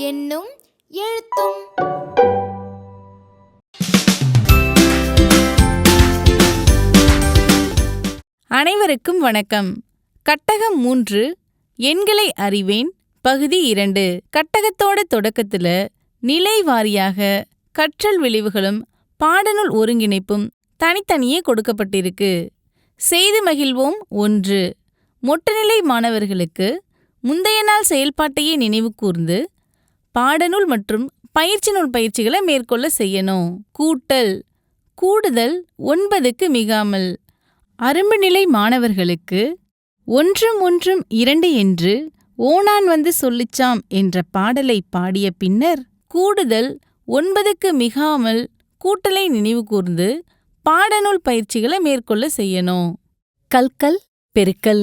என்னும் எழுத்தும். அனைவருக்கும் வணக்கம். கட்டகம் மூன்று எண்களை அறிவேன் பகுதி இரண்டு. கட்டகத்தோட தொடக்கத்துல நிலை வாரியாக கற்றல் விளைவுகளும் பாடநூல் ஒருங்கிணைப்பும் தனித்தனியே கொடுக்கப்பட்டிருக்கு. செய்து மகிழ்வோம் ஒன்று. மொட்டநிலை மாணவர்களுக்கு முந்தைய நாள் செயல்பாட்டையே நினைவு கூர்ந்து பாடநூல் மற்றும் பயிற்சி நூல் பயிற்சிகளை மேற்கொள்ள செய்யணும். கூட்டல் கூடுதல் ஒன்பதுக்கு மிகாமல். அரும்பு நிலை மாணவர்களுக்கு ஒன்றும் ஒன்றும் இரண்டு என்று ஓணான் வந்து சொல்லிச்சாம் என்ற பாடலை பாடிய பின்னர் கூடுதல் ஒன்பதுக்கு மிகாமல் கூட்டலை நினைவுகூர்ந்து பாடநூல் பயிற்சிகளை மேற்கொள்ள செய்யணும். கல்கல் பெருக்கல்.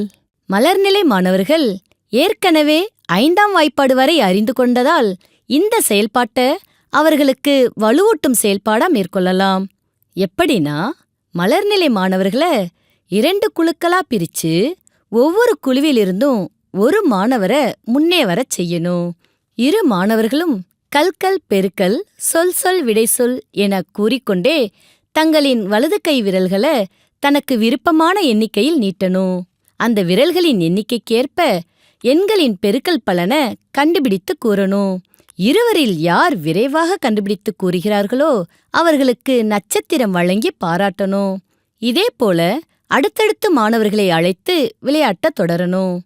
மலர்நிலை மாணவர்கள் ஏற்கனவே ஐந்தாம் வாய்ப்பாடு வரை அறிந்து கொண்டதால் இந்த செயல்பாட்ட அவர்களுக்கு வலுவூட்டும் செயல்பாடா மேற்கொள்ளலாம். எப்படின்னா மலர்நிலை மாணவர்களை இரண்டு குழுக்களா பிரிச்சு ஒவ்வொரு குழுவிலிருந்தும் ஒரு மாணவரை முன்னே வரச் செய்யணும். இரு மாணவர்களும் கல்கல் பெருக்கல் சொல் சொல் விடை சொல் என கூறிக்கொண்டே தங்களின் வலது கை விரல்களை தனக்கு விருப்பமான எண்ணிக்கையில் நீட்டணும். அந்த விரல்களின் எண்ணிக்கைக்கேற்ப எண்களின் பெருக்கல் பலன கண்டுபிடித்து கூறணும். இருவரில் யார் விரைவாக கண்டுபிடித்து கூறுகிறார்களோ அவர்களுக்கு நட்சத்திரம் வழங்கி பாராட்டணும். இதே போல அடுத்தடுத்து மாணவர்களை அழைத்து விளையாட்டத் தொடரணும்.